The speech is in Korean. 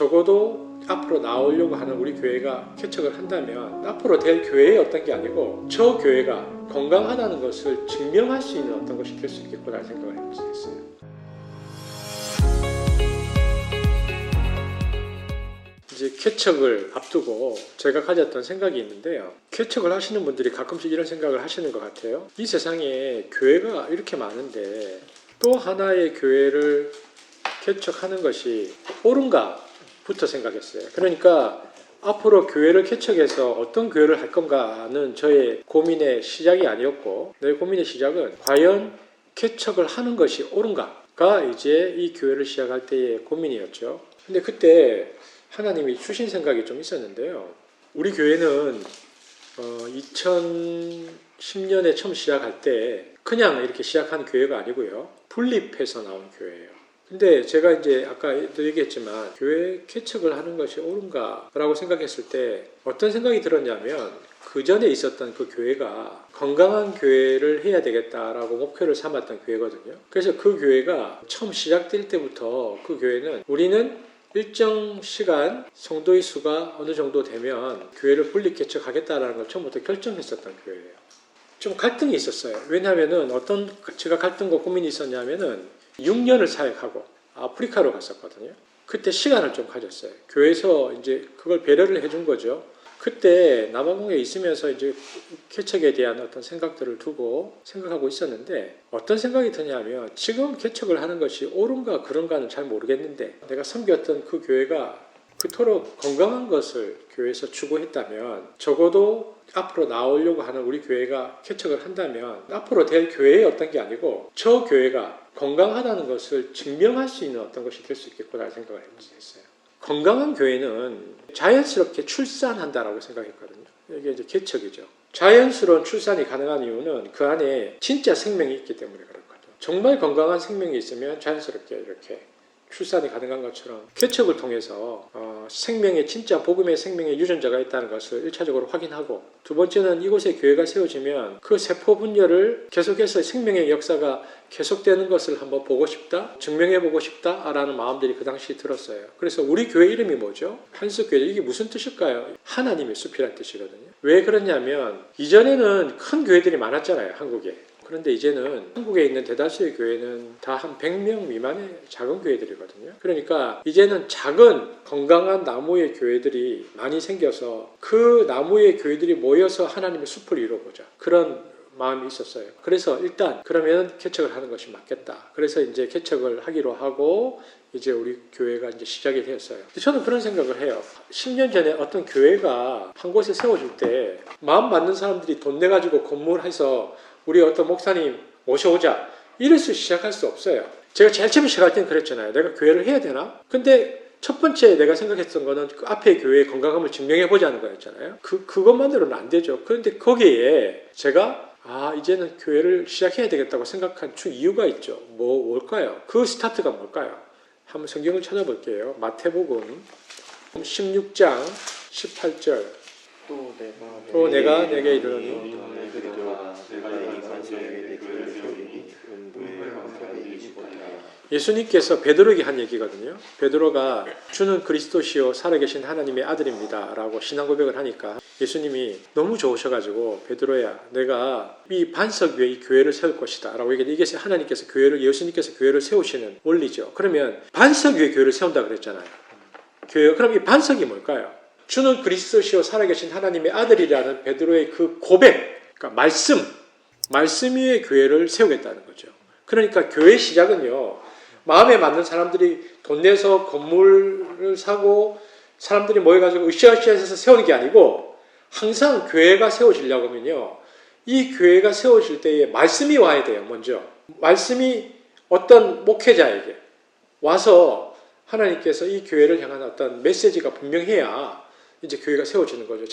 적어도 앞으로 나오려고 하는 우리 교회가 개척을 한다면 앞으로 될 교회의 어떤 게 아니고 저 교회가 건강하다는 것을 증명할 수 있는 어떤 것이 될 수 있겠구나 생각을 해볼 수 있어요. 이제 개척을 앞두고 제가 가졌던 생각이 있는데요. 개척을 하시는 분들이 가끔씩 이런 생각을 하시는 것 같아요. 이 세상에 교회가 이렇게 많은데 또 하나의 교회를 개척하는 것이 옳은가 부터 생각했어요. 그러니까 앞으로 교회를 개척해서 어떤 교회를 할 건가는 저의 고민의 시작이 아니었고 내 고민의 시작은 과연 개척을 하는 것이 옳은가가 이제 이 교회를 시작할 때의 고민이었죠. 근데 그때 하나님이 주신 생각이 좀 있었는데요. 우리 교회는 어, 2010년에 처음 시작할 때 그냥 이렇게 시작한 교회가 아니고요. 분립해서 나온 교회예요. 근데 제가 이제 아까도 얘기했지만 교회 개척을 하는 것이 옳은가라고 생각했을 때 어떤 생각이 들었냐면 그 전에 있었던 그 교회가 건강한 교회를 해야 되겠다라고 목표를 삼았던 교회거든요. 그래서 그 교회가 처음 시작될 때부터 그 교회는 우리는 일정 시간 성도의 수가 어느 정도 되면 교회를 분립 개척하겠다라는 걸 처음부터 결정했었던 교회예요. 좀 갈등이 있었어요. 왜냐하면은 어떤 제가 갈등과 고민이 있었냐면은 6년을 사역하고 아프리카로 갔었거든요. 그때 시간을 좀 가졌어요. 교회에서 이제 그걸 배려를 해준 거죠. 그때 남아공에 있으면서 이제 개척에 대한 어떤 생각들을 두고 생각하고 있었는데 어떤 생각이 드냐면 지금 개척을 하는 것이 옳은가 그런가는 잘 모르겠는데 내가 섬겼던 그 교회가 그토록 건강한 것을 교회에서 추구했다면 적어도 앞으로 나오려고 하는 우리 교회가 개척을 한다면 앞으로 될 교회의 어떤 게 아니고 저 교회가 건강하다는 것을 증명할 수 있는 어떤 것이 될 수 있겠구나 생각을 해봤어요. 건강한 교회는 자연스럽게 출산한다라고 생각했거든요. 이게 이제 개척이죠. 자연스러운 출산이 가능한 이유는 그 안에 진짜 생명이 있기 때문에 그렇거든요. 정말 건강한 생명이 있으면 자연스럽게 이렇게 출산이 가능한 것처럼 개척을 통해서 어, 생명의 진짜 복음의 생명의 유전자가 있다는 것을 1차적으로 확인하고 두 번째는 이곳에 교회가 세워지면 그 세포 분열을 계속해서 생명의 역사가 계속되는 것을 한번 보고 싶다, 증명해 보고 싶다라는 마음들이 그 당시 들었어요. 그래서 우리 교회 이름이 뭐죠? 한숲교회 이게 무슨 뜻일까요? 하나님의 숲이라는 뜻이거든요. 왜 그러냐면 이전에는 큰 교회들이 많았잖아요, 한국에. 그런데 이제는 한국에 있는 대다수의 교회는 다 한 100명 미만의 작은 교회들이거든요. 그러니까 이제는 작은 건강한 나무의 교회들이 많이 생겨서 그 나무의 교회들이 모여서 하나님의 숲을 이루어보자. 그런 마음이 있었어요. 그래서 일단 그러면 개척을 하는 것이 맞겠다. 그래서 이제 개척을 하기로 하고 이제 우리 교회가 이제 시작이 되었어요. 저는 그런 생각을 해요. 10년 전에 어떤 교회가 한 곳에 세워질 때 마음 맞는 사람들이 돈 내가지고 건물해서 우리 어떤 목사님 모셔오자 이래서 시작할 수 없어요. 제가 제일 처음에 시작할 때는 그랬잖아요. 내가 교회를 해야 되나? 근데 첫 번째 내가 생각했던 거는 그 앞에 교회의 건강함을 증명해 보자는 거였잖아요. 그 그것만으로는 안 되죠. 그런데 거기에 제가 아 이제는 교회를 시작해야 되겠다고 생각한 주 이유가 있죠. 뭐 뭘까요? 그 스타트가 뭘까요? 한번 성경을 찾아볼게요. 마태복음 16장 18절 또 내가 또 내가 내게 이르노니 그들과 내가 이 관세에게 교회를 세우리니 은부의 왕자를 이지보리라 예수님께서 베드로에게 한 얘기거든요. 베드로가 주는 그리스도시요 살아계신 하나님의 아들입니다. 라고 신앙 고백을 하니까 예수님이 너무 좋으셔가지고 베드로야 내가 이 반석 위에 이 교회를 세울 것이다. 라고 얘기했는데 이게 하나님께서 교회를 예수님께서 교회를 세우시는 원리죠. 그러면 반석 위에 교회를 세운다 그랬잖아요. 교회 그럼 이 반석이 뭘까요? 주는 그리스도시요 살아계신 하나님의 아들이라는 베드로의 그 고백, 그러니까 말씀, 말씀 위에 교회를 세우겠다는 거죠. 그러니까 교회 시작은요, 마음에 맞는 사람들이 돈 내서 건물을 사고 사람들이 모여가지고 으쌰으쌰해서 세우는 게 아니고 항상 교회가 세워지려고 하면요, 이 교회가 세워질 때에 말씀이 와야 돼요, 먼저. 말씀이 어떤 목회자에게 와서 하나님께서 이 교회를 향한 어떤 메시지가 분명해야 이제 교회가 세워지는 거죠.